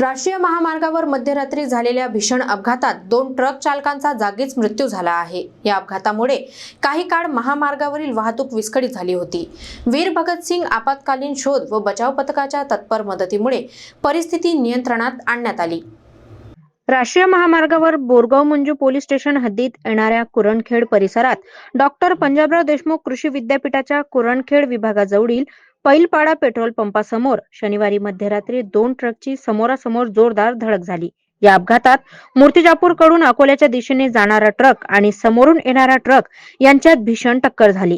राष्ट्रीय महामार्गावर मध्यरात्री झालेल्या भीषण अपघातात दोन ट्रक चालकांचा जागीच मृत्यू झाला आहे. या अपघातामुळे काही काळ महामार्गावरील वाहतूक विस्कळीत झाली होती. वीर भगतसिंग आपत्कालीन शोध व बचाव पथकाच्या तत्पर मदतीमुळे परिस्थिती नियंत्रणात आणण्यात आली. राष्ट्रीय महामार्गावर बोरगाव मंजू पोलीस स्टेशन हद्दीत येणाऱ्या कुरणखेड परिसरात डॉक्टर पंजाबराव देशमुख कृषी विद्यापीठाच्या कुरणखेड विभागाजवळील पैलपाडा पेट्रोल पंपासमोर शनिवारी मध्यरात्री दोन ट्रकची समोरासमोर जोरदार धडक झाली. या अपघातात मूर्तिजापूरकडून अकोल्याच्या दिशेने जाणारा ट्रक आणि समोरून येणारा ट्रक यांच्यात भीषण टक्कर झाली.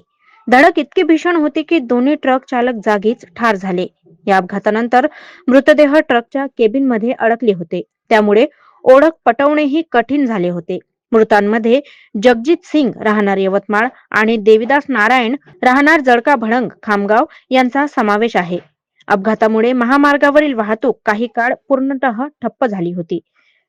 धडक इतकी भीषण होती की दोन्ही ट्रक चालक जागीच ठार झाले. या अपघातानंतर मृतदेह ट्रकच्या केबिनमध्ये अडकले होते. त्यामुळे ओळख पटवणेही कठीण झाले होते. मृतांमध्ये जगजित सिंग राहणार यवतमाळ आणि देविदास नारायण राहणार जळका भडंग खामगाव यांचा समावेश आहे. अपघातामुळे महामार्गावरील वाहतूक काही काळ पूर्णतः ठप्प झाली होती.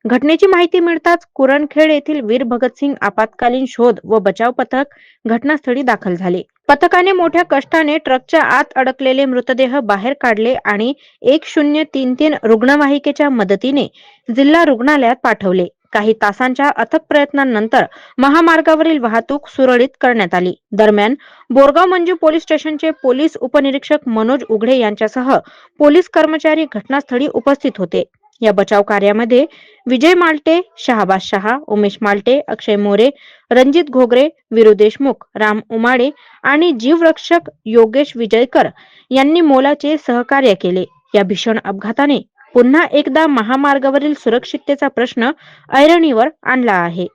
घटनेची माहिती मिळताच कुरणखेड येथील वीर भगतसिंग आपत्कालीन शोध व बचाव पथक घटनास्थळी दाखल झाले. पथकाने मोठ्या कष्टाने ट्रकच्या आत अडकलेले मृतदेह बाहेर काढले आणि एक शून्य तीन तीन रुग्णवाहिकेच्या मदतीने जिल्हा रुग्णालयात पाठवले. काही तासांच्या अथक प्रयत्नांनंतर महामार्गावरील वाहतूक सुरळीत करण्यात आली. दरम्यान बोरगाव मंजू पोलीस स्टेशनचे पोलीस उपनिरीक्षक मनोज उघडे यांच्यासह पोलीस कर्मचारी घटनास्थळी उपस्थित होते. या बचाव कार्यामध्ये विजय मालटे शहाबाज शहा उमेश मालटे अक्षय मोरे रणजित घोगरे विरू देशमुख राम उमाडे आणि जीवरक्षक योगेश विजयकर यांनी मोलाचे सहकार्य केले. या भीषण अपघाताने पुन्हा एकदा महामार्गावरील सुरक्षिततेचा प्रश्न ऐरणीवर आणला आहे.